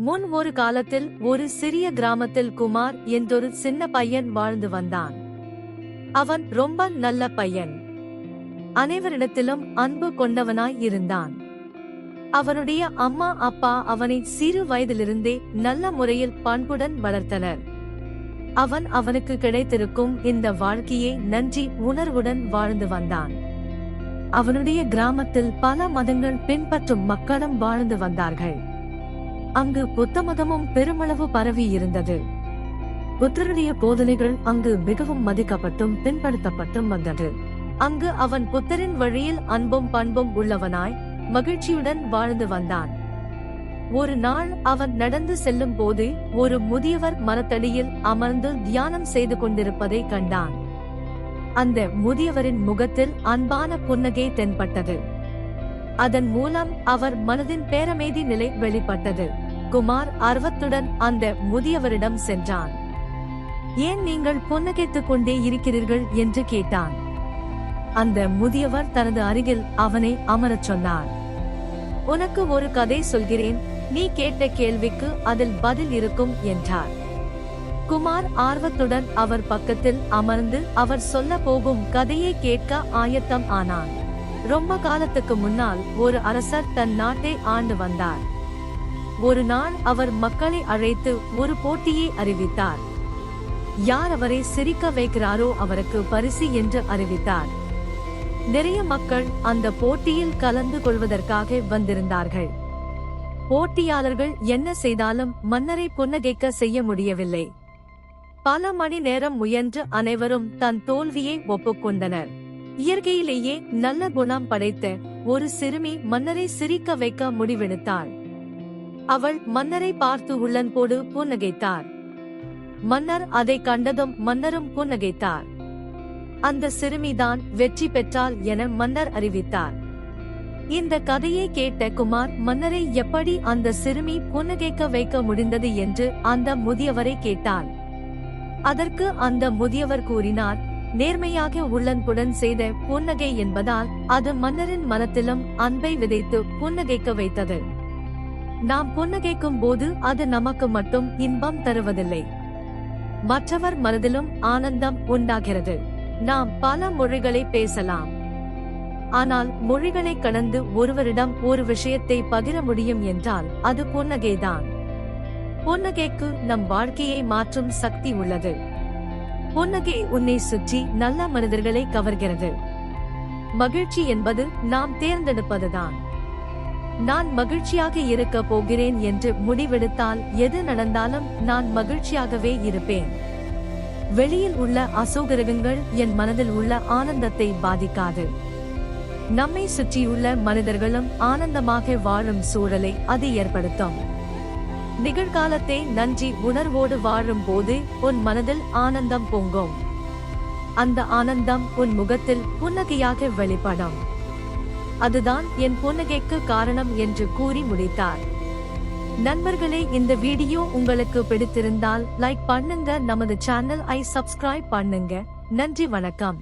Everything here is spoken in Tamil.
முன் ஒரு காலத்தில் ஒரு சிறிய கிராமத்தில் குமார் என்றொரு சின்ன பையன் வாழ்ந்து வந்தான். அவன் ரொம்ப நல்ல பையன். அனைவரிடத்திலும் அன்பு கொண்டவனாய் இருந்தான். அவனுடைய அம்மா அப்பா அவனை சிறு வயதிலிருந்தே நல்ல முறையில் பண்புடன் வளர்த்தனர். அவன் அவனுக்கு கிடைத்திருக்கும் இந்த வாழ்க்கையை நன்றி உணர்வுடன் வாழ்ந்து வந்தான். அவனுடைய கிராமத்தில் பல மதங்கள் பின்பற்றும் மக்களும் வாழ்ந்து வந்தார்கள். அங்கு புத்த மதமும் பெருமளவு பரவி இருந்தது. புத்தருடைய போதனைகள் அங்கு மிகவும் மதிக்கப்பட்டும் பின்படுத்தப்பட்டும் வந்தது. அங்கு அவன் புத்தரின் வழியில் அன்பும் பண்பும் உள்ளவனாய் மகிழ்ச்சியுடன் வாழ்ந்து வந்தான். ஒரு நாள் அவன் நடந்து செல்லும் போது ஒரு முதியவர் மரத்தடியில் அமர்ந்து தியானம் செய்து கொண்டிருப்பதை கண்டான். அந்த முதியவரின் முகத்தில் அன்பான புன்னகை தென்பட்டது. அதன் மூலம் அவர் மனதின் பேரமைதி நிலை வெளிப்பட்டது. குமார் ஆர்வத்துடன் அந்த முதியவரிடம் சென்றான். ஏன் நீங்கள் புன்னகைத்துக் கொண்டே இருக்கிறீர்கள்? என்று கேட்டான். அந்த முதியவர் தனது அருகில் அவனை அமரச் சொன்னார். உனக்கு ஒரு கதை சொல்கிறேன். நீ கேட்ட கேள்விக்கு அதில் பதில் இருக்கும் என்றார். குமார் ஆர்வத்துடன் அவர் பக்கத்தில் அமர்ந்து அவர் சொல்ல போகும் கதையை கேட்க ஆயத்தம் ஆனான். ரொம்ப காலத்துக்கு முன்னால் ஒரு அரசர் தன் நாட்டை ஆண்டு வந்தார். ஒரு நாள் அவர் மக்களை அழைத்து ஒரு போட்டியை அறிவித்தார். யார் அவரை சிரிக்க வைக்கிறாரோ அவருக்கு பரிசு என்று அறிவித்தார். நிறைய மக்கள் அந்த போட்டியில் கலந்து கொள்வதற்காக வந்திருந்தார்கள். போட்டியாளர்கள் என்ன செய்தாலும் மன்னரை புன்னகைக்க செய்ய முடியவில்லை. பல மணி நேரம் முயன்று அனைவரும் தன் தோல்வியை ஒப்புக்கொண்டனர். இயற்கையிலேயே நல்ல குணம் படைத்த ஒரு சிறுமி மன்னரை சிரிக்க வைக்க முடிவெடுத்தாள். அவள் மன்னரை பார்த்து உள்ளன்போடு புன்னகைத்தார். மன்னர் அதை கண்டதும் மன்னரும் புன்னகைத்தார். அந்த சிறுமிதான் வெற்றி பெற்றாள் என மன்னர் அறிவித்தார். இந்த கதையை கேட்ட குமார் மன்னரை எப்படி அந்த சிறுமி புன்னகைக்க வைக்க முடிந்தது என்று அந்த முதியவரை கேட்டார் அதற்கு அந்த முதியவர் கூறினார் நேர்மையாக உள்ளன்புடன் செய்த புன்னகை என்பதால் அது மன்னரின் மனத்திலும் அன்பை விதைத்து புன்னகைக்க வைத்தது. நாம் புன்னகைக்கும் போது அது நமக்கு மட்டும் இன்பம் தருவதில்லை. மற்றவர் மனதிலும் ஆனந்தம் உண்டாகிறது. நாம் பல மொழிகளை பேசலாம். ஆனால் மொழிகளை கடந்து ஒருவரிடம் ஒரு விஷயத்தை பகிர முடியும் என்றால் அது புன்னகைதான். புன்னகைக்கு நம் வாழ்க்கையை மாற்றும் சக்தி உள்ளது. புன்னகை உன்னை சுற்றி நல்ல மனிதர்களை கவர்கிறது. மகிழ்ச்சி என்பது நாம் தேர்ந்தெடுப்பதுதான். நான் மகிழ்ச்சியாக இருக்க போகிறேன் என்று முடிவெடுத்தால் எது நடந்தாலும் நான் மகிழ்ச்சியாகவே இருப்பேன். வெளியில் உள்ள அசோகரகங்கள் என் மனதில் உள்ள ஆனந்தத்தை பாதிக்காது. நம்மை சுற்றியுள்ள மனிதர்களும் ஆனந்தமாக வாழும் சூழலை அது ஏற்படுத்தும். நிகழ்காலத்தை நன்றி உணர்வோடு வாழும் போது உன் மனதில் ஆனந்தம் பொங்கும். அந்த ஆனந்தம் உன் முகத்தில் புன்னகையாக வெளிப்படும். அதுதான் என் புன்னகைக்கு காரணம் என்று கூறி முடித்தார். நண்பர்களே இந்த வீடியோ உங்களுக்கு பிடித்திருந்தால் லைக் பண்ணுங்க நமது சேனல் ஐ சப்ஸ்கிரைப் பண்ணுங்க. நன்றி வணக்கம்.